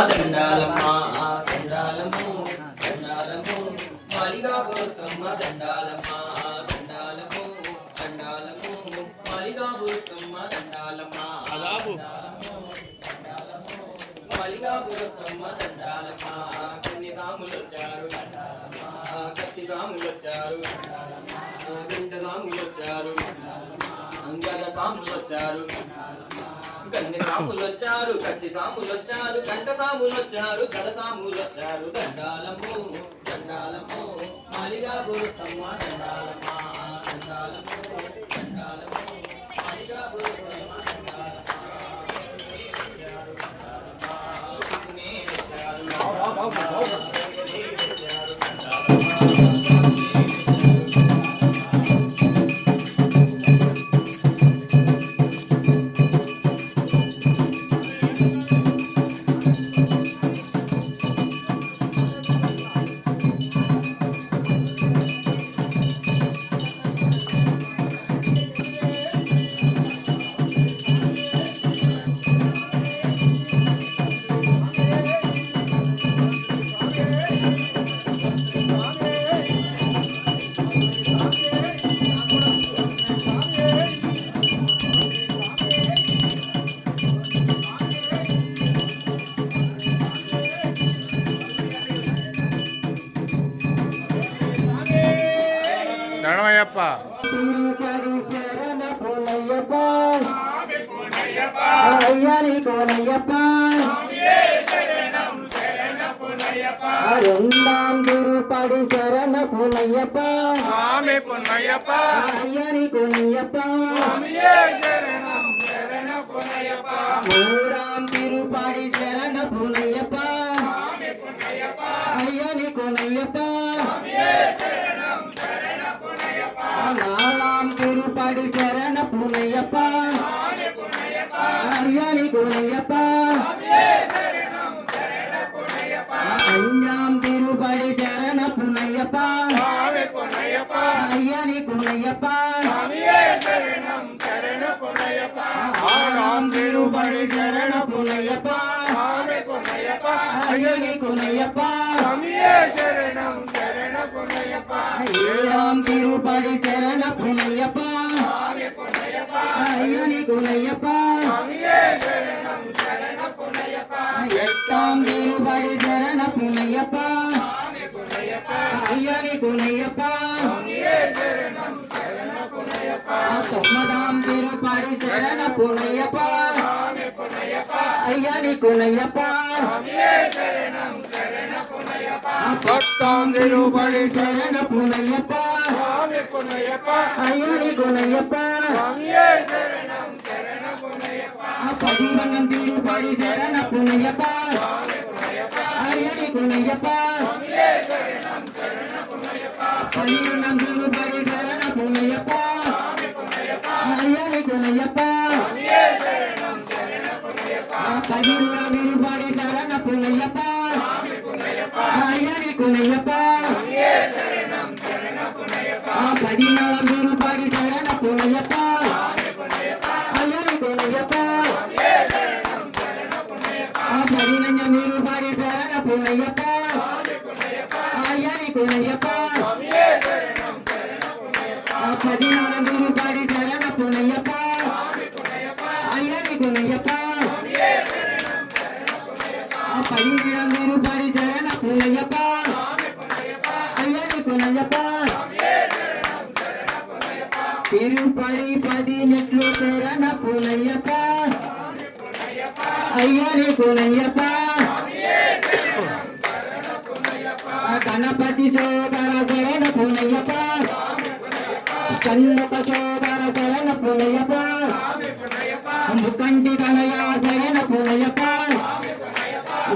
దండాలమ్మ దండాలము దండాలము మాలిగా పోతమ్మ దండాలమ్మ దండాలము దండాలము మాలిగా పోతమ్మ దండాలమ్మ మాలిగా పోతమ్మ దండాలమ్మ కొన్ని సాములు వచ్చారు కత్తి సాములు వచ్చారు గంట వచ్చారు గద సాములు వచ్చారు గన్ని సాములు వచ్చారు కట్టి సాములు వచ్చారు కంట సాములు వచ్చారు గద సాములు వచ్చారు దండాలము దండాలము మాలిగా గురుతమ్మ దండాలమ్మ. దండాలము రణమయ్యప్ప తిరుపతి శరణ పునయ్యప్ప అయ్యని కోనయ్యప్ప రెండాం తిరుపడి శరణ పునయ్యప్ప స్వామి పున్నయ్యప్ప అయ్యని కోనయ్యప్ప புனையப்பா ஐந்தாம் திருபடி சரண புனையப்பா. ஐயனி புனையப்பா ஆறாம் திருபடி சரண புனையப்பா. ஐயனி புனையப்பா ஏழாம் திருப்படி சரண புனையப்பா. ஐயனி புனையப்பா பாடி சரண புனையப்பா ஐயா நீ குனையப்பா பத்தாம் திருபடி சரண புனையப்பா ஐயா நீ குனையப்பா பதிவண்ணம் திருபடி சரண புனையப்பா ஐயா நீ குனையப்பா பதிவண்ணம் திரு பதினாலங்கும் படி சரண புனையப்பா ஐயனி புனையப்பா பதினேழங்கும் படி சரண புனையப்பா ஐயனி புனையப்பா திருப்படி பதினெట్లు சரண புனையப்பா ஐயனி புனையப்பா கணபதி சோதர சரண புனையப்பா கண்ணுக சோபர சரண புனையப்பா முக்கண்டி கலையா சரண புனையப்பா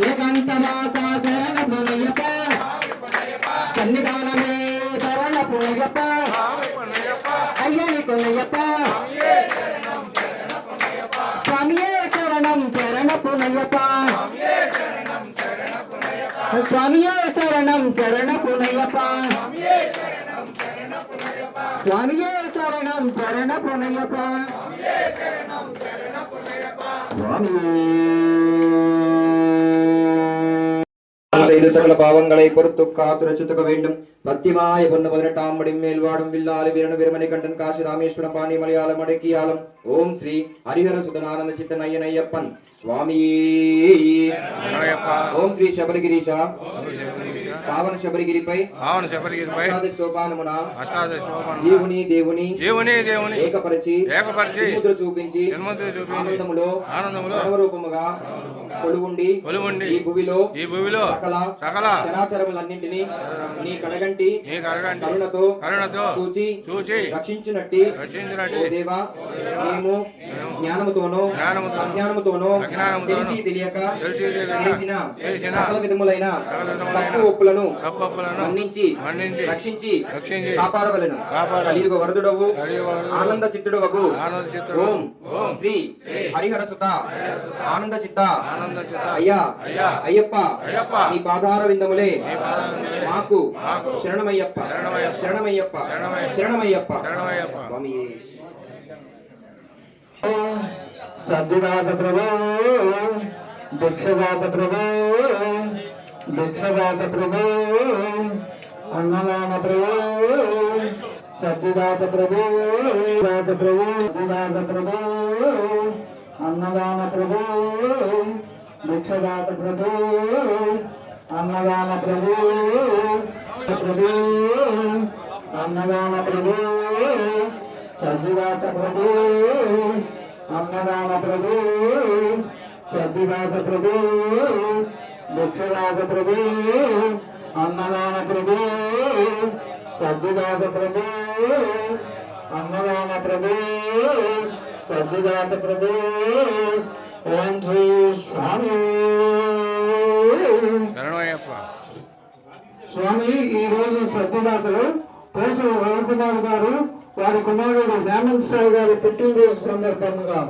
ஏகாந்த வாசா சரண புனையப்பா சன்னிதானமே சரண புனையப்பா ஐயனி புனையப்பா சுவாமியே சரணம் சரண புனையப்பா சுவாமியே சரணம் சரண புனையப்பா சுவாமியே செய்து சகல பாவங்களை பொறுத்து காத்து ரசித்துக்க வேண்டும். சத்தியமாய பொண்ணு பதினெட்டாம் படி மேல்வாடும் வில்லாலு வீரன வீரமணி கண்டன் காசி ராமேஸ்வரம் பாணி மலையாளம் அடக்கியாலம் ஓம் ஸ்ரீ ஹரிஹர சுதனானந்த சித்தன் ஐயன் ஐயப்பன் சுவாமியே ஓம் ஸ்ரீ சபரிகிரீஷா పావన శబరిగిరిపై భావన శబరిగిరిపై అష్టాదశ సోపానమున అష్టాదశ శోభన జీవుని దేవుని దేవుని దేవుని ఏకపరిచి ఏకపరిచి సముద్ర చూపించి జన్మతో చూపించి ఆనందములో ఆనందములో రూపముగా కొలువుండి కొలువుండి ఈ భూమిలో ఈ భూమిలో సకల సకల చరాచరములన్నింటినీ నీ కడగంటి నీకు అడగండి కరుణతో కరుణతో చూచి చూచి రక్షించినట్టి రక్షించినట్టి దేవా మేము జ్ఞానముతోనో జ్ఞానముతోనూ, అజ్ఞానముతోనో అజ్ఞానముతోనూ, తెలిసి తెలియక తెలిసి తెలియక చేసిన సకల విధములైన సకల విధములైన తప్పు ఒప్పులను తప్పప్పులను మన్నించి రక్షించి రక్షించి కాపాడవలను. కలియుగ వరదుడవు. ఆనంద చిత్తుడు వగు ఓం ఓం శ్రీ హరిహర సుత ఆనంద చిత్త ఆనంద చిత్త అయ్యా అయ్యా. అయ్యప్ప. అయ్యప్ప. నీ పాదార విందములే మాకు మాకు శరణమయ్యప్ప. శరణమయ్యప్ప. శరణమయ్యప్ప. స్వామియే. సద్దిదాత ప్రభు భిక్షదాత ప్రభు భిక్షదాత ప్రభు అన్నదాన ప్రభు సద్దిదాత ప్రభు దాత ప్రభు సద్దిదాత ప్రభు అన్నదాన ప్రభు భిక్షదాత ప్రభు అన్నదాన ప్రభు ప్రభు అన్నదాన ప్రభు సద్దిదాత ప్రభు అన్నదాన ప్రభు సద్దిదాత ప్రభు భిక్షదాత ప్రభు అన్నదాన ప్రభు సద్దిదాత ప్రభు అన్నదాన ప్రభు సద్దిదాత ప్రభు ఓం శ్రీ స్వామి. స్వామి ఈ రోజు సత్యదాతలు పోసల రవికుమార్ గారు వారి కుమారుడు హేమంత్ సాయి గారి పుట్టినరోజు సందర్భంగా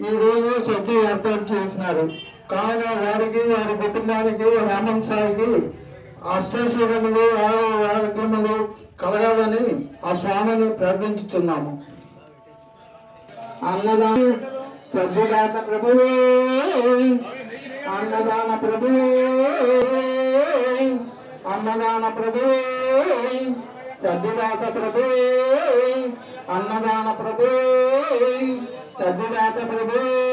ఈ రోజు సద్య ఏర్పాటు చేసినారు. కావున వారికి వారి కుటుంబానికి రామం సాయికి అష్టైశ్వర్యములు ఆరోగ్యములు కలగాలని ఆ స్వామిని ప్రార్థించుతున్నాము. అన్నదాన సద్యదాత ప్రభువే అన్నదాన ప్రభువే అన్నదాన ప్రభువే సద్యదాత ప్రభువే అన్నదాన ప్రభువే సద్యదాత ప్రభువే.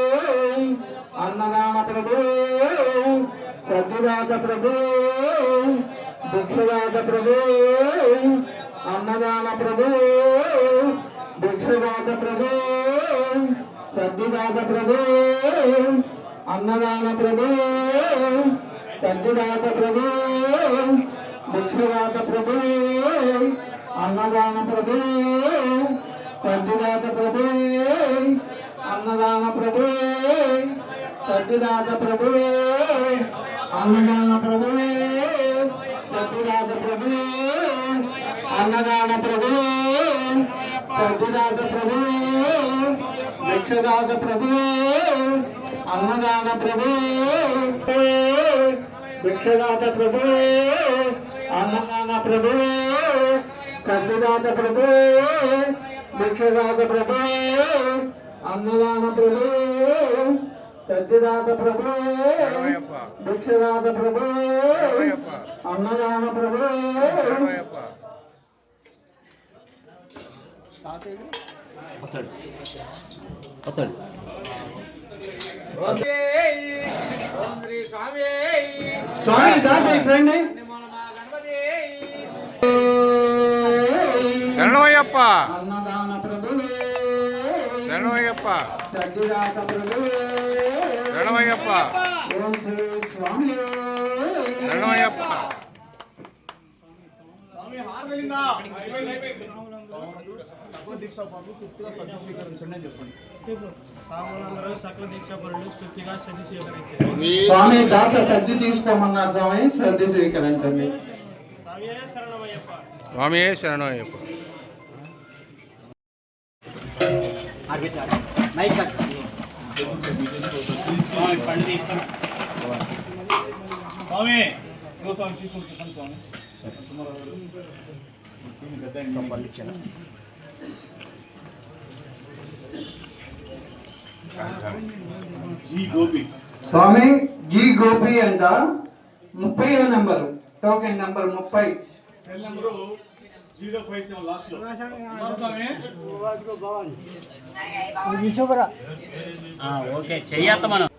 ప్రభు. ప్రభువే ప్రభు. ప్రభువే భిక్షదాత ప్రభువే అన్నదాన ప్రభు. భిక్షదాత ప్రభు. సద్దిదాత ప్రభు. అన్నదాన ప్రభు. సద్దిదాత ప్రభు. భిక్షదాత ప్రభు. అన్నదాన ప్రభు. సద్దిదాత ప్రభు. అన్నదాన ప్రభు. సద్దిదాత ప్రభువే అన్నదాన ప్రభువే సద్దిదాత ప్రభువే అన్నదాన ప్రభువే సద్దిదాత ప్రభువే భిక్షదాత ప్రభువే అన్నదాన ప్రభువే భిక్షదాత ప్రభువే అన్నదాన ప్రభువే సద్దిదాత ప్రభువే భిక్షదాత ప్రభువే అన్నదాన ప్రభువే సద్దిదాత ప్రభు. భిక్షదాత ప్రభు. అన్నదాన ప్రభు. స్వామి తాత రండి. శరణమయ్యప్ప. అన్నదాన ప్రభువే శరణమయ్యప్ప. సద్దిదాత ప్రభువే ఓం శ్రీ స్వామి స్వామి దాత సద్ది తీసుకోమన్నారు స్వామి సద్ది స్వీకరించండి. స్వామియే శరణమయ్యప్ప. స్వామి స్వామి ఇంకో స్వామి తీసుకొని చెప్పండి స్వామి స్వామి జీ గోపి అంట. ముప్పై నెంబరు. టోకెన్ నెంబర్ ముప్పై. Cell number zero five seven లాస్ట్లో కుమారస్వామి ఓకే చెయ్యత్త మనం